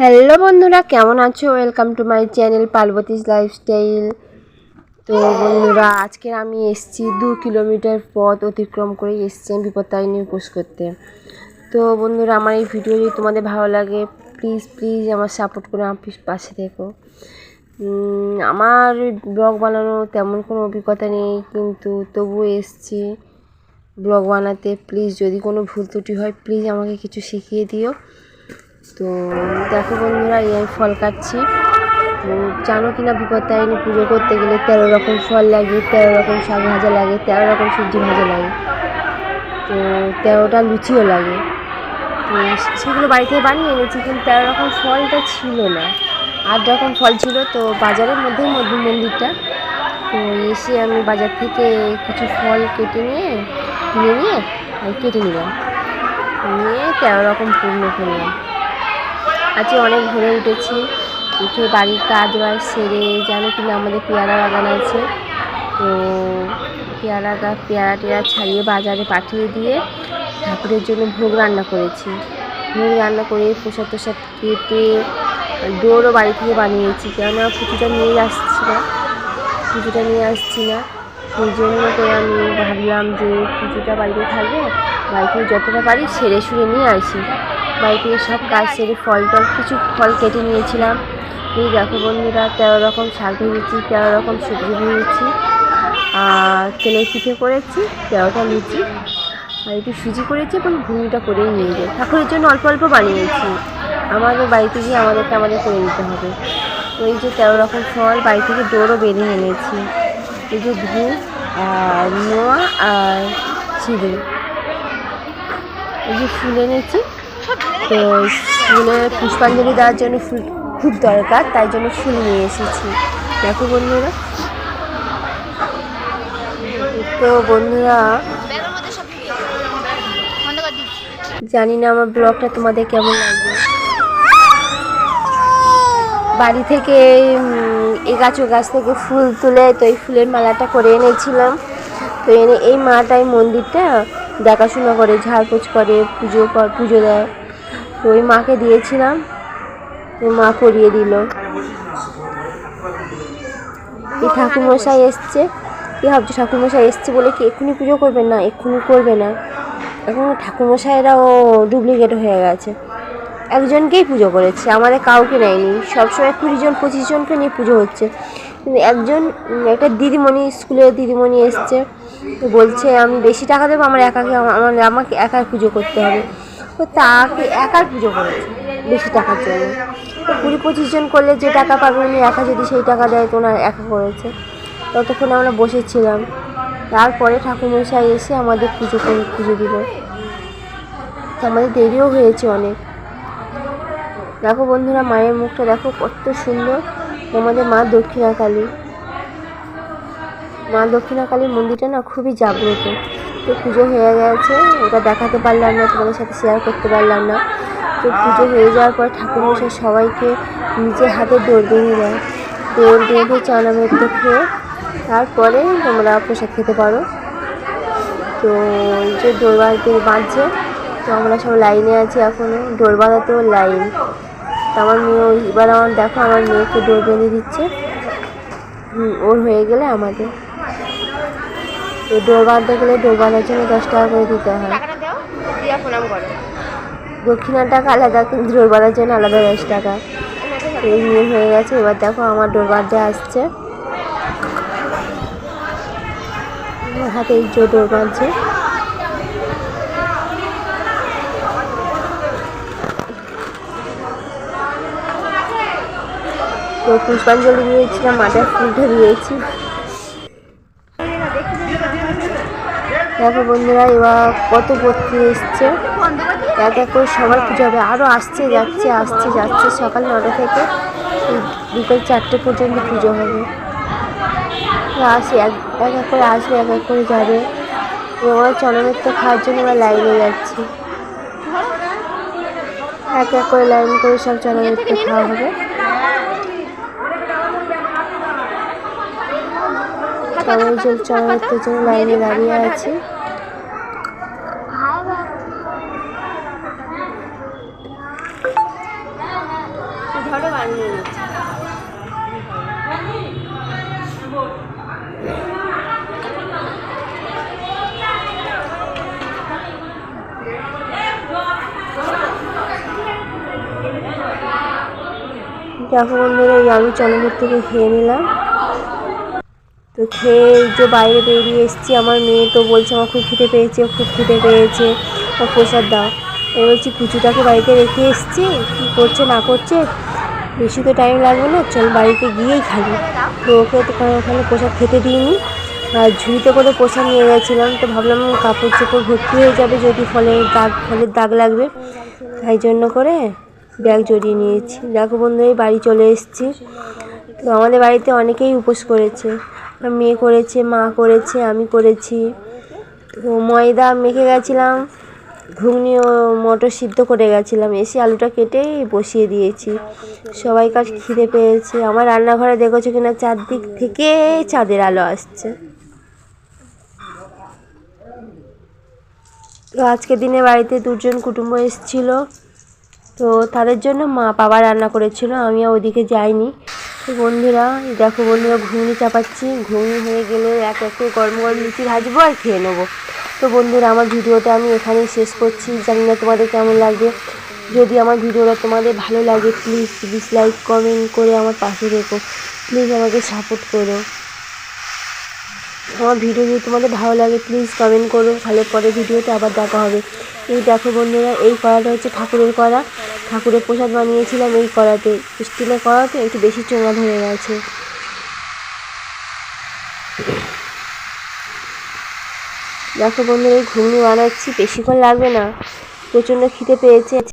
Hello বন্ধুরা, কেমন আছো? Welcome to my channel Parvati's lifestyle তো বন্ধুরা, আজকে আমি এসেছি দু কিলোমিটার পথ অতিক্রম করে এসেছি আমি বিপত্তারিণী উপোস করতে। তো বন্ধুরা, আমার এই ভিডিও যদি তোমাদের ভালো লাগে প্লিজ প্লিজ আমার সাপোর্ট করে আমার পাশে থেকো। আমার ব্লগ বানানো তেমন কোনো অভিজ্ঞতা নেই, কিন্তু তবুও এসেছি ব্লগ বানাতে। প্লিজ যদি কোনো ভুল ত্রুটি হয় প্লিজ আমাকে কিছু শিখিয়ে দিও। তো দেখো বন্ধুরা, এই আমি ফল কাটছি তো জানো কি না বিপত্তারিণী পুজো করতে গেলে তেরো রকম ফল লাগে, তেরো রকম শাক ভাজা লাগে, তেরো রকম সবজি ভাজা লাগে। তো তেরোটা লুচিও লাগে। তো সেগুলো বাড়ি থেকে বানিয়ে এনেছি, কিন্তু তেরো রকম ফলটা ছিল না। আট রকম ফল ছিল, তো বাজারের মধ্যেই মধ্যে মন্দিরটা। তো এসে আমি বাজার থেকে কিছু ফল কেটে নিয়ে, কিনে নিয়ে কেটে নিলাম। নিয়ে তেরো রকম পূর্ণ করলাম। আজকে অনেক ভোরে উঠেছি। উঠে বাড়ির কাজ বাজ সেরে জানো কিনা আমাদের পেয়ারা বাগান আছে। তো পেয়ারা গাছ পেয়ারা টেয়ারা ছাড়িয়ে বাজারে পাঠিয়ে দিয়ে ঠাকুরের জন্য ভোগ রান্না করেছি। ভোগ রান্না করে প্রসাদ প্রসাদ কেটে ডোরও বাড়ি থেকে বানিয়েছি। কেননা পুজোটা নিয়ে আসছি না। পুজোটা নিয়ে আসছি না। সেই জন্য করে আমি ভাবলাম যে পুজোটা বাড়িতে থাকবে। বাড়ি থেকে যতটা পারি সেরে সুরে নিয়ে আসি। বাড়ি থেকে সব কাজ সেরে ফল টল, কিছু ফল কেটে নিয়েছিলাম। এই দেখো বন্ধুরা, তেরো রকম শাক ভেজেছি, তেরো রকম সবজি ভেজেছি। আর তেলের পিঠে করেছি, তেরোটা লুচি। আর একটু সুজি করেছি এবং ঘুগনিটা করেই নিয়ে যাই ঠাকুরের জন্য অল্প অল্প বানিয়েছি। আমাদের বাড়িতে গিয়ে আমাদেরকে আমাদের করে নিতে হবে। এই যে তেরো রকম ফল বাড়ি থেকে দৌড়ও বেঁধে এনেছি। এই যে ধূপ আর নোয়া আর সিঁদুর এই যে ফুল এনেছি। তো ফুলে পুষ্পাঞ্জলি দেওয়ার জন্য ফুল খুব দরকার, তাই জন্য ফুল নিয়ে এসেছি। দেখো বন্ধুরা। তো বন্ধুরা, জানি না আমার ব্লগটা তোমাদের কেমন লাগবে। বাড়ি থেকে এ গাছ ও গাছ থেকে ফুল তুলে তো এই ফুলের মালাটা করে এনেছিলাম। তো এনে এই মাটাই মন্দিরটা দেখাশোনা করে ঝাড়পোছ করে, পুজো কর- পুজো দেয়। তো ওই মাকে দিয়েছিলাম, তো মা করিয়ে দিল। এই ঠাকুরমশাই এসছে। কি ভাবছ, ঠাকুরমশাই এসছে বলে কি এক্ষুনি পুজো করবে না? এক্ষুনি করবে না। এখন ঠাকুরমশাইরাও ডুপ্লিকেট হয়ে গেছে। একজনকেই পুজো করেছে, আমাদের কাউকে নেয়নি। সবসময় কুড়ি জন, পঁচিশ জনকে নিয়ে পুজো হচ্ছে। একজন, একটা দিদিমণি স্কুলের দিদিমণি এসছে, বলছে, আমি বেশি টাকা দেবো, আমার একাকে, আমার, আমাকে একাই পুজো করতে হবে। তো তাকে একার পুজো করেছে, বেশি টাকার জন্য। কুড়ি পঁচিশ জন করলে যে টাকা পাবে, উনি একা যদি সেই টাকা দেয়, তো ওনার একা করেছে। ততক্ষণ আমরা বসেছিলাম। তারপরে ঠাকুরমশাই এসে আমাদের পুজো করে, পুজো দিল। আমাদের দেরিও হয়েছে অনেক। দেখো বন্ধুরা, মায়ের মুখটা দেখো কত সুন্দর। আমাদের মা দক্ষিণাকালী। মা দক্ষিণাকালীর মন্দিরটা না খুবই জাগ্রত। তো পুজো হয়ে গেছে, ওটা দেখাতে পারলাম না, তোমাদের সাথে শেয়ার করতে পারলাম না। তো পুজো হয়ে যাওয়ার পর ঠাকুরমশাই সবাইকে নিজের হাতে দৌড় বেঁধে দেয়। দৌড় বেঁধে চানামৃত খেয়ে তারপরে তোমরা প্রসাদ খেতে পারো। তো যে দৌড় বাঁধতে বাঁধছে, তো আমরা সব লাইনে আছি এখনও দৌড় বাঁধাতেও লাইন। আমার মেয়ে ওই- এবার আমার দেখো আমার মেয়েকে ডোর বেঁধে দিচ্ছে। হুম, ওর হয়ে গেলে আমাদের। তো দৌড় বাঁধতে গেলে দৌড় বাঁধার জন্য দশ টাকা করে দিতে হয়। দক্ষিণার টাকা আলাদা কিন্তু দৌড় বাঁধার জন্য আলাদা দশ টাকা। এই নিয়ে হয়ে গেছে। এবার দেখো আমার ডোর বাঁধতে আসছে। আমার হাতে এই দৌড় বাঁধছে। তো পুষ্পাঞ্জলি দিয়েছিলাম মাথায় ফুল ধরিয়েছি দেখো বন্ধুরা, এবার কত ভর্তি এসছে। এক এক করে সবার পুজো হবে। আরও আসছে, যাচ্ছে আসছে, যাচ্ছে সকাল নটা থেকে। বিকেল চারটে পর্যন্ত পুজো হবে। আসে, এক এক করে আসবে, এক এক করে যাবে। এবার চলনৃত্য খাওয়ার জন্য এবার লাইনে যাচ্ছি। এক এক করে লাইন করে সব চলনৃত্য খাওয়া হবে। সবাই যে চলনৃত্যের জন্য লাইনে দাঁড়িয়ে আছে। দেখো বন্ধুরা, এই আমি চন্দ্রপুর থেকে খেয়ে নিলাম। তো খেয়ে যে বাইরে বেরিয়ে এসেছি, আমার মেয়ে তো বলছে আমার খুব খিদে পেয়েছে, খুব খিদে পেয়েছে। প্রসাদ দাও। আমি বলছি, কুচুটাকে বাড়িতে রেখে এসেছি, কী করছে, না করছে, বেশি তো টাইম লাগবে না, চল বাড়িতে গিয়েই খাবি। তো ওকে তো ওখানে প্রসাদ খেতে দিইনি। আর ঝুড়িতে করে প্রসাদ নিয়ে গেছিলাম, তো ভাবলাম কাপড় চোপড় ভর্তি হয়ে যাবে, যদি ফলের দাগ ফলের দাগ লাগবে। তাই জন্য করে ব্যাগ জড়িয়ে নিয়েছি। দেখো বন্ধু বাড়ি চলে এসেছি। তো আমাদের বাড়িতে অনেকেই উপোস করেছে। মেয়ে করেছে, মা করেছে, আমি করেছি। তো ময়দা মেখে গেছিলাম, ঘুগনি ও মটর সিদ্ধ করে গেছিলাম। এসে আলুটা কেটে বসিয়ে দিয়েছি। সবাই সবাইকার খিদে পেয়েছে। আমার রান্নাঘরে দেখেছ কিনা? চারদিক থেকে চাঁদের আলো আসছে। তো আজকে দিনে বাড়িতে দুজন কুটুম্ব এসেছিল। তো তাদের জন্য মা বাবা রান্না করেছিল আমি ওদিকে যাইনি। বন্ধুরা দেখো বন্ধুরা, ঘুগনি চাপাচ্ছি। ঘুগনি হয়ে গেলে এক এক করে গরম গরম লুচি ভাজবো আর খেয়ে নেব। তো বন্ধুরা, আমার ভিডিওটা আমি এখানেই শেষ করছি। জানি না তোমাদের কেমন লাগবে। যদি আমার ভিডিওটা তোমাদের ভালো লাগে প্লিজ প্লিজ লাইক কমেন্ট করে আমার পাশে রেখো প্লিজ আমাকে সাপোর্ট করো। আমার ভিডিও যদি তোমাদের ভালো লাগে প্লিজ কমেন্ট করো। তাহলে পরে ভিডিওতে আবার দেখা হবে। এই দেখো বন্ধুরা, এই কড়াটা হচ্ছে ঠাকুরের কড়া ঠাকুরের প্রসাদ বানিয়েছিলাম এই কড়াতে স্টিলের কড়াতে একটু বেশি চোঙা ধরে গেছে দেখো বন্ধুরা, এই ঘুগনি বানাচ্ছি, বেশিক্ষণ লাগবে না। প্রচণ্ড খিদে পেয়েছে।